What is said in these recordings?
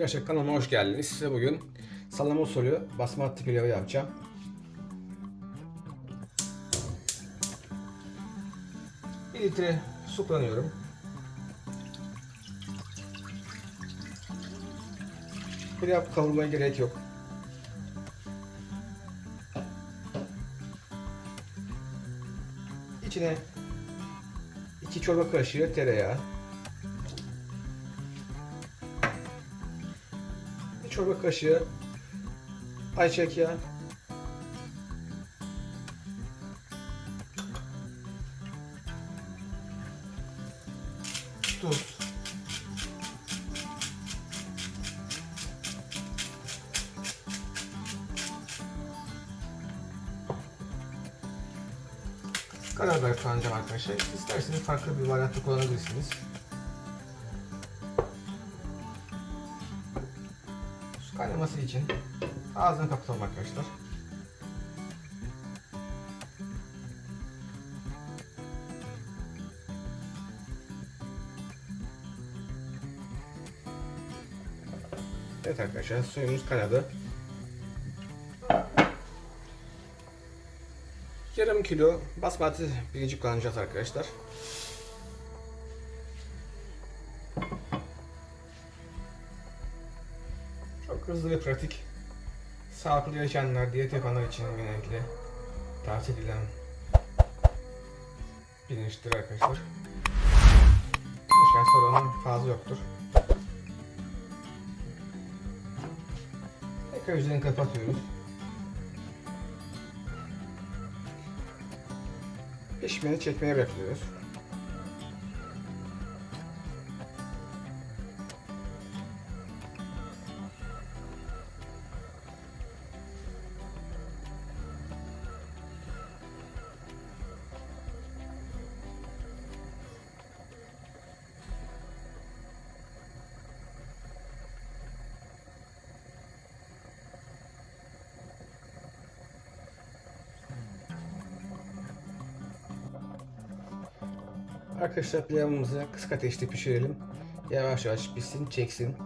Arkadaşlar kanalıma hoş geldiniz. Size bugün salama usulü basmati pilavı yapacağım. Bir litre su kullanıyorum. Pilav kavurmaya gerek yok. İçine 2 çorba kaşığı tereyağı, çorba kaşığı ayçiçek yağı, tuz, karabiber kullanacağım arkadaşlar. İsterseniz farklı bir varyantı kullanabilirsiniz. Kaynaması için ağzını kapatalım arkadaşlar. Evet arkadaşlar suyumuz kaynadı. Yarım kilo basmati pirinci kullanacağız arkadaşlar. Çok hızlı ve pratik. Sağlıklı yaşayanlar, diyet yapanlar için genellikle tavsiye edilen pirinçtir arkadaşlar. Dışarı sorunun fazla yoktur. Tekrar üzerini kapatıyoruz. Pişmeni çekmeye bekliyoruz. Arkadaşlar pilavımızı kısık ateşte pişirelim. Yavaş yavaş pişsin, çeksin.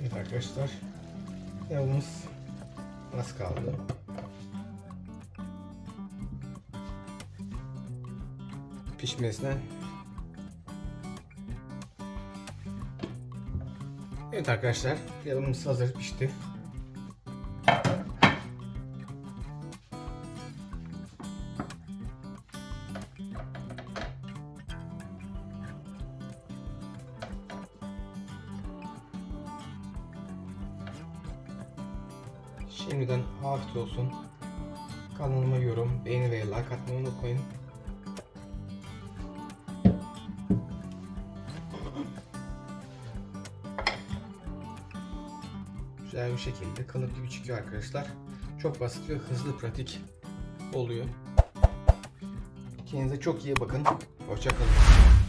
Evet arkadaşlar. Pilavımız nasıl kaldı? Pişmesine Evet arkadaşlar, pilavımız hazır pişti. Şimdiden afiyet olsun. Kanalıma yorum, beğeni ve like atmayı unutmayın. Güzel bir şekilde kalıp gibi çıkıyor arkadaşlar. Çok basit ve hızlı pratik oluyor. Kendinize çok iyi bakın. Hoşçakalın.